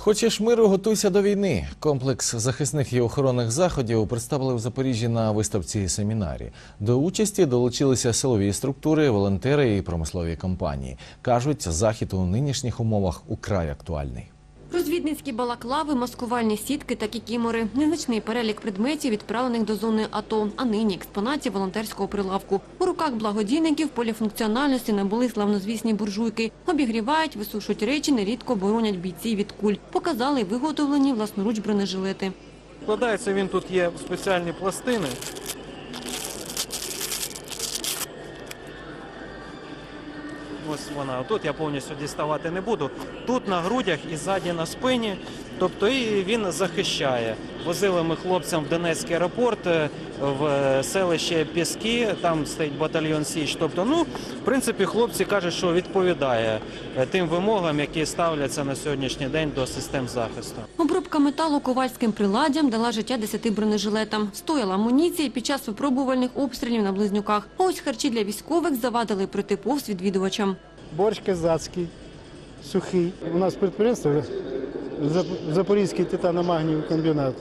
Хочеш миру, готуйся до війни. Комплекс захисних і охоронних заходів представили в Запоріжжі на виставці семінарі. До участі долучилися силові структури, волонтери і промислові компанії. Кажуть, захід у нинішніх умовах украй актуальний. Розвідницькі балаклави, маскувальні сітки та кікімори. Незначний перелік предметів, відправлених до зони АТО, а нині експонації волонтерського прилавку. У руках благодійників поліфункціональності набули славнозвісні буржуйки. Обігрівають, висушують речі, нерідко боронять бійці від куль. Показали виготовлені власноруч бронежилети. Вкладається він тут є спеціальні пластини. Ось вона. Тут я повністю діставати не буду. Тут на грудях і ззаді на спині. Тобто і він захищає. Возили ми хлопцям в Донецький аеропорт е, в селище Піски, там стоїть батальйон Січ. Тобто, ну, в принципі, хлопці кажуть, що відповідає е, тим вимогам, які ставляться на сьогоднішній день до систем захисту. Обробка металу ковальським приладдям дала життя десяти бронежилетам. Стояла амуніції під час випробувальних обстрілів на близнюках. А ось харчі для військових завадили пройти повз відвідувачам. Борщ казацький, сухий. У нас підприємство Запорізький титаномагнієвий комбінат.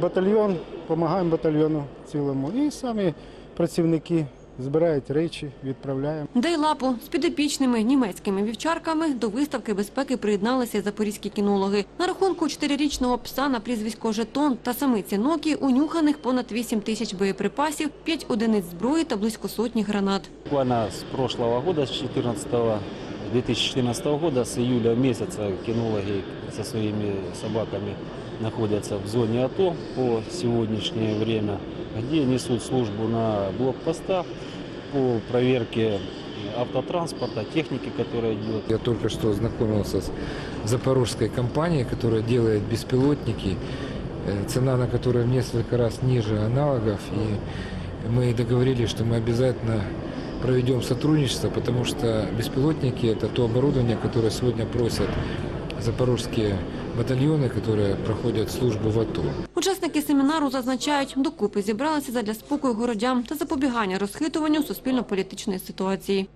Батальйон, допомагаємо батальйону цілому. І самі працівники збирають речі, відправляємо. Дай лапу з підопічними німецькими вівчарками до виставки безпеки приєдналися запорізькі кінологи. На рахунку чотирирічного пса на прізвисько Жетон та самиці Нокі унюханих понад 8 тисяч боєприпасів, 5 одиниць зброї та близько сотні гранат. Буквально с прошлого года, с 14 2014 года, с июля месяца кинологи со своими собаками находятся в зоне АТО по сегодняшнее время, где несут службу на блокпостах по проверке автотранспорта, техники, которая идет. Я только что знакомился с запорожской компанией, которая делает беспилотники, э, цена на которые в несколько раз ниже аналогов. И мы договорились, что мы обязательно проведем сотрудничество, потому что беспилотники – это то оборудование, которое сегодня просят запорожские батальоны, которые проходят службу в АТО. Учасники семінару зазначають, докупи зібралися задля спокою городян та запобігання розхитуванню суспільно-політичної ситуації.